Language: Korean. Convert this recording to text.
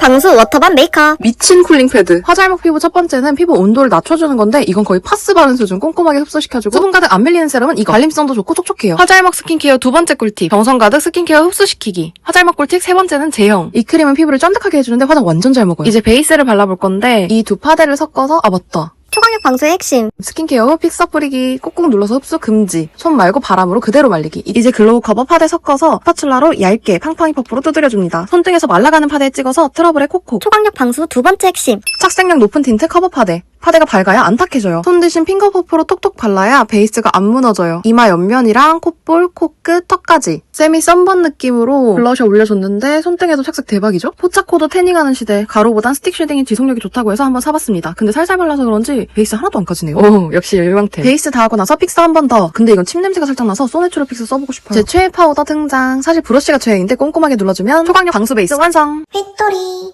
방수 워터밤 메이크업. 미친 쿨링 패드. 화잘먹 피부 첫 번째는 피부 온도를 낮춰주는 건데 이건 거의 파스 바른 수준 꼼꼼하게 흡수시켜주고 수분 가득 안 밀리는 세럼은 이거 발림성도 좋고 촉촉해요. 화잘먹 스킨케어 두 번째 꿀팁. 정성 가득 스킨케어 흡수시키기. 화잘먹 꿀팁 세 번째는 제형. 이 크림은 피부를 쫀득하게 해주는데 화장 완전 잘 먹어요. 이제 베이스를 발라볼 건데 이 두 파데를 섞어서 아 맞다. 초강력 방수의 핵심. 스킨케어 후 픽서 뿌리기 꾹꾹 눌러서 흡수 금지. 손 말고 바람으로 그대로 말리기. 이제 글로우 커버 파데 섞어서 스파츌라로 얇게 팡팡이 퍼프로 두드려줍니다. 손등에서 말라가는 파데에 찍어서 트러블에 콕콕. 초강력 방수 두 번째 핵심. 착색력 높은 틴트 커버 파데 파데가 밝아야 안 탁해져요. 손 대신 핑거 퍼프로 톡톡 발라야 베이스가 안 무너져요. 이마 옆면이랑 콧볼, 코끝, 턱까지. 세미 썬번 느낌으로 블러셔 올려줬는데 손등에도 착색 대박이죠? 포차코도 태닝하는 시대. 가루보단 스틱 쉐딩이 지속력이 좋다고 해서 한번 사봤습니다. 근데 살살 발라서 그런지 베이스 하나도 안 까지네요. 오 역시 일광템. 베이스 다 하고 나서 픽스 한번 더. 근데 이건 침 냄새가 살짝 나서 소내추럴 픽스 써보고 싶어요. 제 최애 파우더 등장. 사실 브러쉬가 최애인데 꼼꼼하게 눌러주면 초강력 방수 베이스 완성. 휘토리.